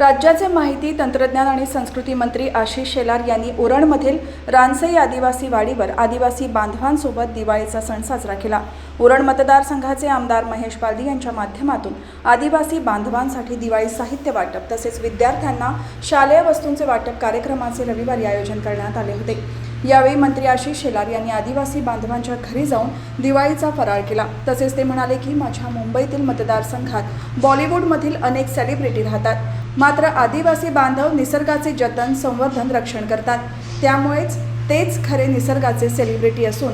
राज्याचे माहिती तंत्रज्ञान आणि संस्कृती मंत्री आशिष शेलार यांनी उरणमधील रानसई आदिवासी वाडीवर आदिवासी बांधवांसोबत दिवाळीचा सण साजरा केला. उरण मतदारसंघाचे आमदार महेश बालदी यांच्या माध्यमातून आदिवासी बांधवांसाठी दिवाळी साहित्य वाटप तसेच विद्यार्थ्यांना शालेय वस्तूंचे वाटप कार्यक्रमाचे रविवारी आयोजन करण्यात आले होते. यावेळी मंत्री आशिष शेलार यांनी आदिवासी बांधवांच्या घरी जाऊन दिवाळीचा फराळ केला. तसेच ते म्हणाले की माझ्या मुंबईतील मतदारसंघात बॉलिवूडमधील अनेक सेलिब्रिटी राहतात. मात्र आदिवासी बांधव निसर्गाचे जतन संवर्धन रक्षण करतात. त्यामुळेच तेच खरे निसर्गाचे सेलिब्रिटी असून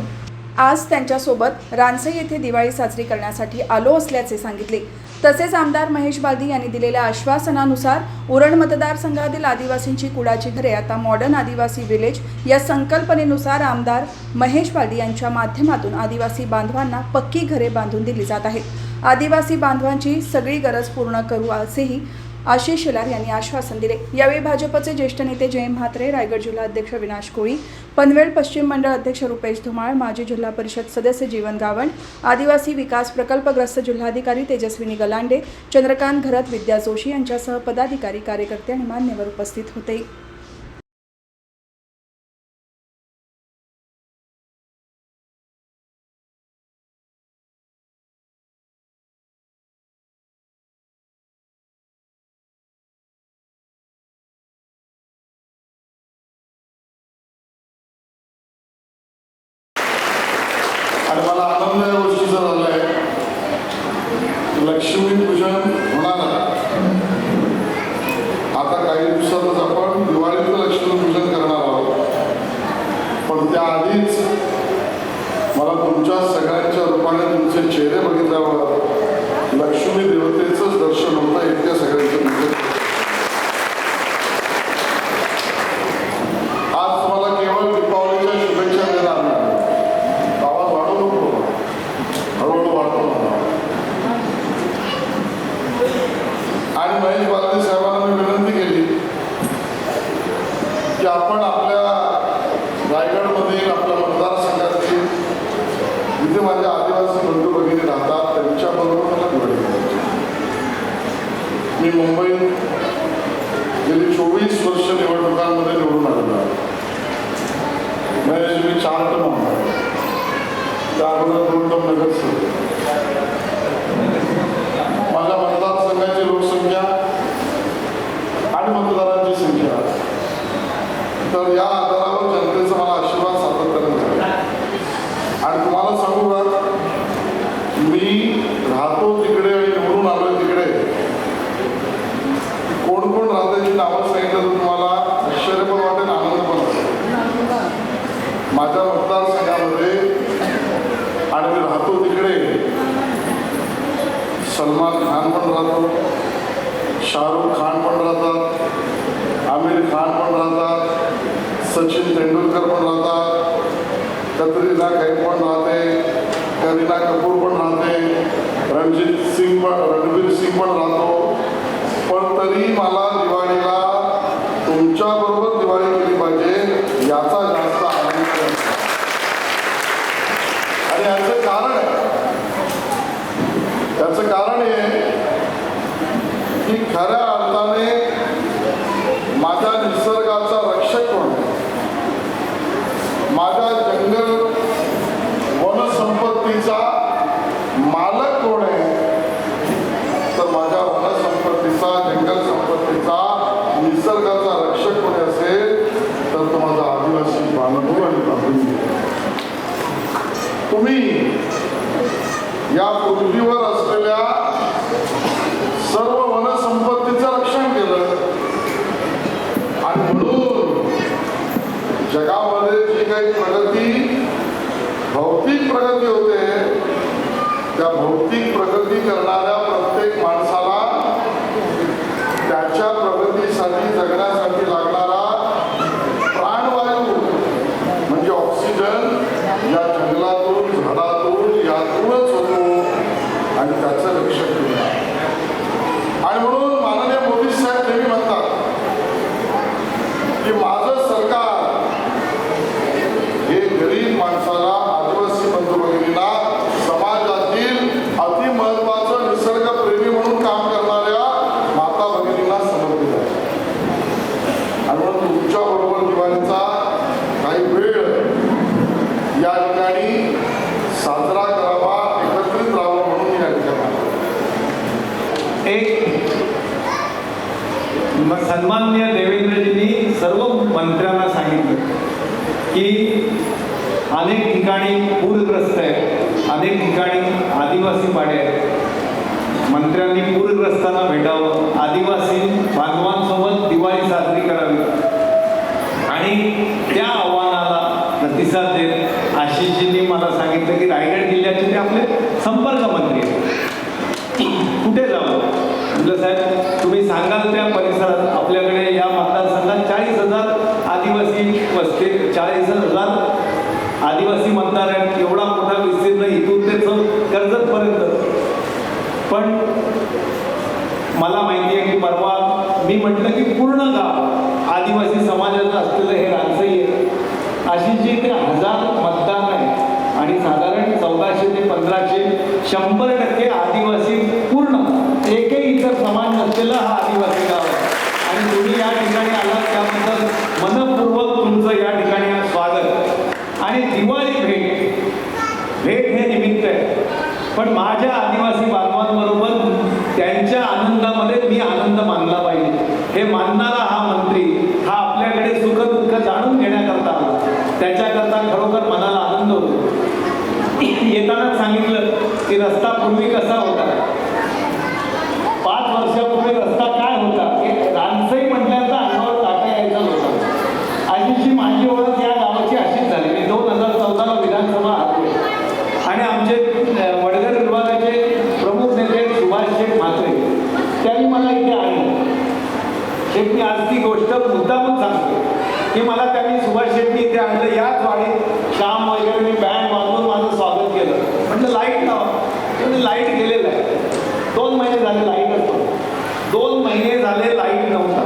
आज त्यांच्यासोबत रानसे येथे दिवाळी साजरी करण्यासाठी आलो असल्याचे सांगितले. तसेच आमदार महेश बालदी यांनी दिलेल्या आश्वासनानुसार उरण मतदारसंघातील आदिवासींची कुडाची घरे आता मॉडर्न आदिवासी विलेज या संकल्पनेनुसार आमदार महेश बालदी यांच्या माध्यमातून आदिवासी बांधवांना पक्की घरे बांधून दिली जात आहेत. आदिवासी बांधवांची सगळी गरज पूर्ण करू असेही आशिष शेलार यांनी आश्वासन दिले. यावेळी भाजपचे ज्येष्ठ नेते जय म्हात्रे रायगड जिल्हा अध्यक्ष विनाश कोळी पनवेल पश्चिम मंडळ अध्यक्ष रुपेश धुमाळ माजी जिल्हा परिषद सदस्य जीवन गावण आदिवासी विकास प्रकल्पग्रस्त जिल्हाधिकारी तेजस्विनी गलांडे चंद्रकांत घरत विद्या जोशी यांच्यासह पदाधिकारी कार्यकर्ते आणि मान्यवर उपस्थित होते. आणि मला आनंद या गोष्टीचा झाला आहे. लक्ष्मीपूजन होणार आता काही दिवसातच आपण दिवाळीचं लक्ष्मीपूजन करणार आहोत. पण त्याआधीच मला तुमच्या आपण आपल्या रायगडमधील आपल्या मतदारसंघातील जिथे माझ्या आदिवासी बंधू भगिनी राहतात त्यांच्याबरोबर मला दिवाळी मी मुंबईत गेली चोवीस वर्ष निवडणुकांमध्ये निवडून आलेलो आहे. महेश मी चार टर्म आमदार त्या अगोदर दोन टर्म नगरसेवक माझ्या मतदारसंघाची लोकसंख्या आणि मतदारांची संख्या तर या आधारावर जनतेचा मला आशीर्वाद सातत्याने झाला आणि तुम्हाला सांगू का मी राहतो तिकडे आणि निवडून आलोय तिकडे कोण कोण राहत्याची नावं सांगितलं तर तुम्हाला आश्चर्य पण वाटेल आनंद पण वाटेल माझ्या मतदारसंघामध्ये आणि मी राहतो तिकडे सलमान खान पण राहतो शाहरुख खान पण राहतात आमिर खान पण राहतात सचिन तेंडुलकर पण राहतात कतरीना कैफ पण राहते करीना कपूर पण राहते रणजित सिंग पण रणवीर सिंग पण राहतो. पण तरी मला दिवाळीला तुमच्याबरोबर दिवाळी केली पाहिजे याचा जास्त आनंद आहे. आणि याचं कारण आहे त्याचं कारण हे आहे की खऱ्या अर्थाने माझ्या निसर्गाचा रक्षक कोण आहे? माझ्या जंगल वनसंपत्तीचा मालक कोण आहे? तर माझ्या वनसंपत्तीचा जंगल संपत्तीचा निसर्गाचा रक्षक कोणी असेल तर तो माझा आदिवासी बांधव आणि तुम्ही या पृथ्वीवर भौतिक प्रगती करणाऱ्या प्रत्येक माणसाला त्याच्या प्रगतीसाठी जगण्यासाठी लागणारा प्राणवायू म्हणजे ऑक्सिजन या जंगलातून झाडातून यातूनच होतो आणि त्याचं रक्षण केलं आणि म्हणून माननीय मोदी साहेब नेहमी म्हणतात की माझं सरकार हे गरीब माणसाला आदिवासी बंधू भगिनींना समाजातील अति महत्वाचं निसर्गप्रेमी म्हणून काम करणाऱ्या माता भगिनींना समर्पित आहे दिवाळीचा काही वेळ या ठिकाणी साजरा करावा एकत्रित राहावा म्हणून या ठिकाणी एक सन्मान्य देवेंद्रजींनी सर्व मंत्र्यांना सांगितलं की अनेक ठिकाणी पूरग्रस्त आहे अनेक ठिकाणी आदिवासी पाडे आहेत. मंत्र्यांनी पूरग्रस्तांना भेटावं आदिवासी बांधवांसोबत दिवाळी साजरी करावी. आणि त्या आव्हानाला प्रतिसाद देत सांगितलं की रायगड जिल्ह्याचे ते आपले संपर्क मंत्री कुठे जावं? म्हटलं साहेब तुम्ही सांगाल त्या परिसरात आपल्याकडे या मतदारसंघात चाळीस हजार आदिवासी वस्ते चाळीस हजार आदिवासी मतदार आहेत. एवढा मोठा विस्तीर्ण इथून ते कर्जतपर्यंत. पण मला माहिती आहे की परवा मी म्हटलं की पूर्ण गाव आदिवासी समाजाचं असलेलं हे राजसई आहे अशी जी ते हजार मतदान आहे आणि साधारण चौदाशे ते पंधराशे शंभर टक्के आदिवासी पूर्ण. एकही इतर समाज नसलेलं हा आदिवासी गाव आहे. आणि तुम्ही या ठिकाणी आलात त्याबद्दल मनपूर्वक तुमचं या ठिकाणी स्वागत. आणि दिवाळी भेट. भेट हे निमित्त आहे. पण माझ्या आदिवासी बांधवांबरोबर त्यांच्या आनंदामध्ये मी आनंद मानला पाहिजे. हे मानणारा हा मंत्री हा आपल्याकडे सुख दुःख जाणून घेण्याकरता त्याच्याकरता खरोखर मनाला आनंद होतो. येतानाच सांगितलं की रस्ता पूर्वी कसा होता? पाच वर्षापूर्वी रस्ता काय होता एक रानसई म्हटल्याचा अंगावर टाका यायचा होता अशीची माझी ओळख या गावाची अशीच झाली मी दोन हजार चौदाला विधानसभा हरलो आणि आमचे अ, वडगर विभागाचे प्रमुख नेते सुभाष शेठ म्हात्रे त्यांनी मला इथे आणलं शेठ मी आज ती गोष्ट मुद्दामून सांगतो की मला त्यांनी सुभाष शेट्टी इथे आणलं याच वाडीत शाम वगैरे मी बँड वाजवून माझं स्वागत केलं म्हटलं लाइट लावा म्हणजे लाइट गेलेलं आहे दोन महिने झाले लाइट असतो दोन महिने झाले लाइट नव्हता.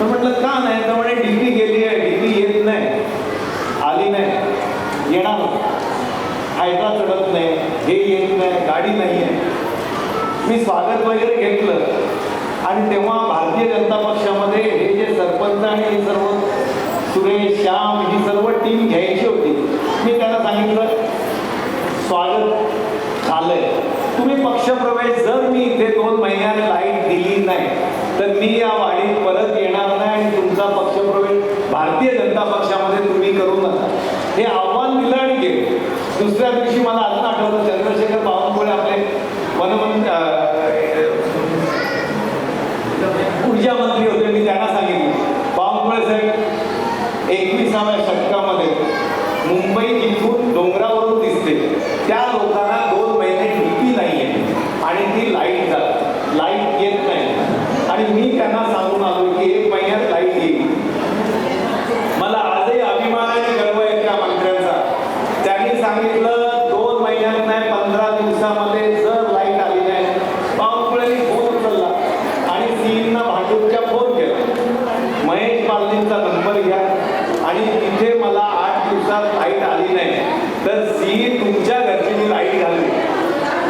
तर म्हटलं का नाही? तर म्हणे डिग्री गेली आहे डिग्री येत नाही. आली नाही. येणार हायड्रा चढत नाही हे येत नाही गाडी नाही आहे. मी स्वागत वगैरे घेतलं. आणि तेव्हा भारतीय जनता पक्षामध्ये हे जे सरपंच आणि हे सर्व सुरेश श्याम ही सर्व टीम घ्यायची होती. मी त्याला सांगितलं स्वागत झालंय. तुम्ही पक्षप्रवेश जर मी इथे दोन महिन्यात लाइट दिली नाही तर मी या वाढीत परत येणार नाही आणि तुमचा पक्षप्रवेश भारतीय जनता पक्षामध्ये तुम्ही करू नका. हे आव्हान दिलं आणि गेले. दुसऱ्या दिवशी मला अजून आठवलं चंद्रशेखर बावनकुळे आपले वनमंत्री ऊर्जा मंत्री होते मी त्यांना सांगितलं. बावनकुळे साहेब एकविसाव्या शतकामध्ये मुंबई जिथून डोंगरावरून दिसते त्या लोकांना दोन महिने डीपी नाही आहे आणि ती लाइट जात लाइट येत नाही आणि मी त्यांना सांगून आलो की एक महिन्यात लाइट येईल मला आजही अभिमान आणि गर्व आहे त्या मंत्र्यांचा त्यांनी सांगितलं दोन महिन्यात नाही पंधरा दिवसामध्ये जर लाइट आली नाही बावनकुळेनी फोन उचलला आणि सीईंना भाजपच्या फोन केला महेश पालनींचा नंबर घ्या आणि तिथे मला आठ दिवसात लाइट आली नाही. तर सीई तुमच्या घरची मी लाइट घालली.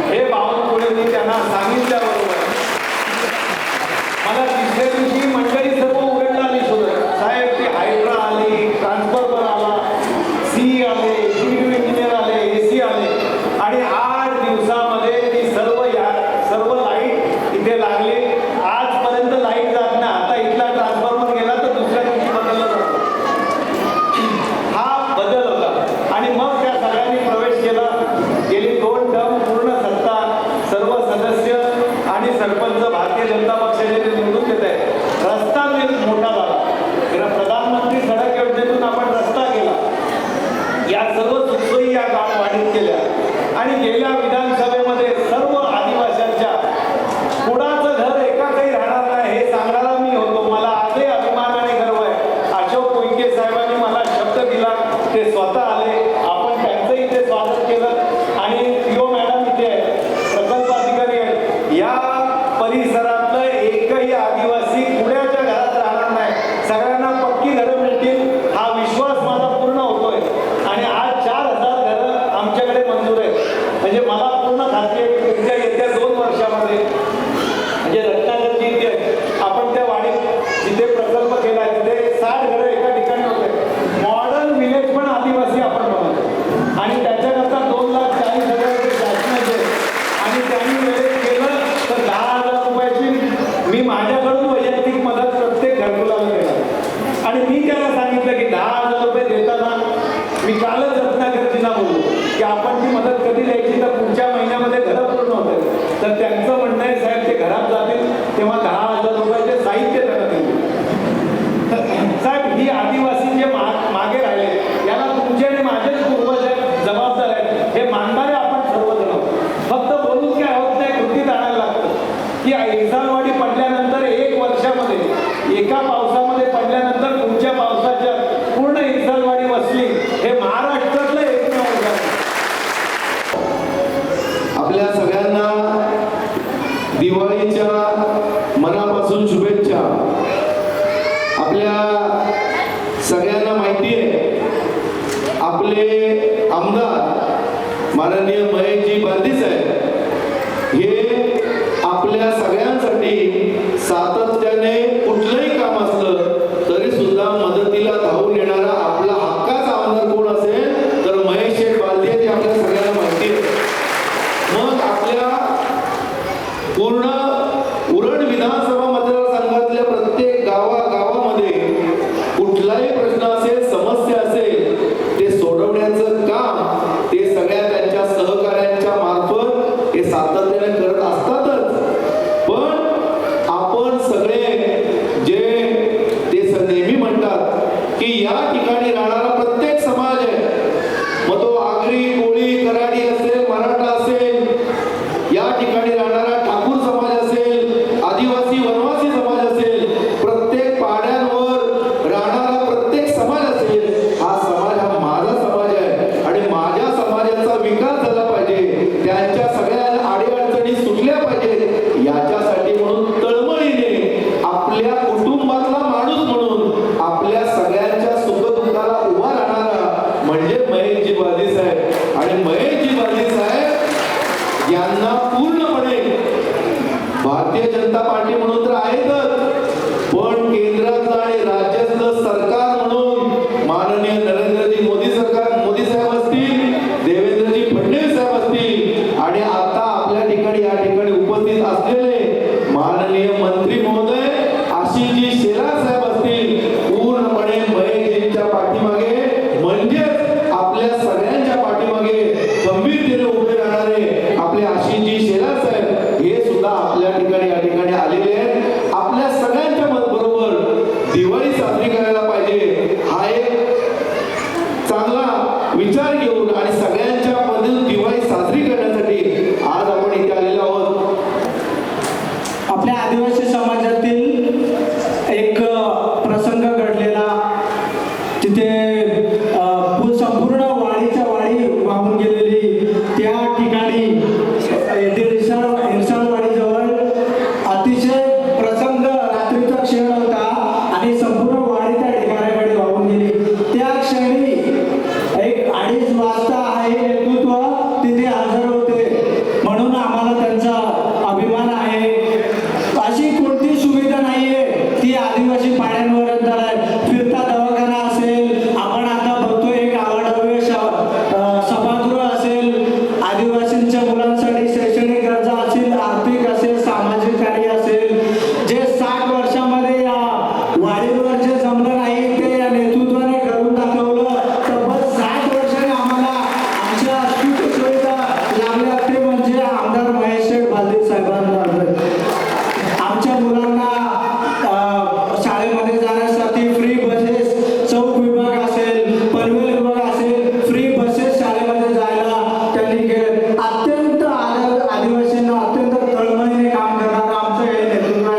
हे बावनकुळेंनी त्यांना सांगितल्याबरोबर. मला तिसऱ्या आमदार ठिकाणी या ठिकाणी उपस्थित असलेले माननीय मंत्री महोदय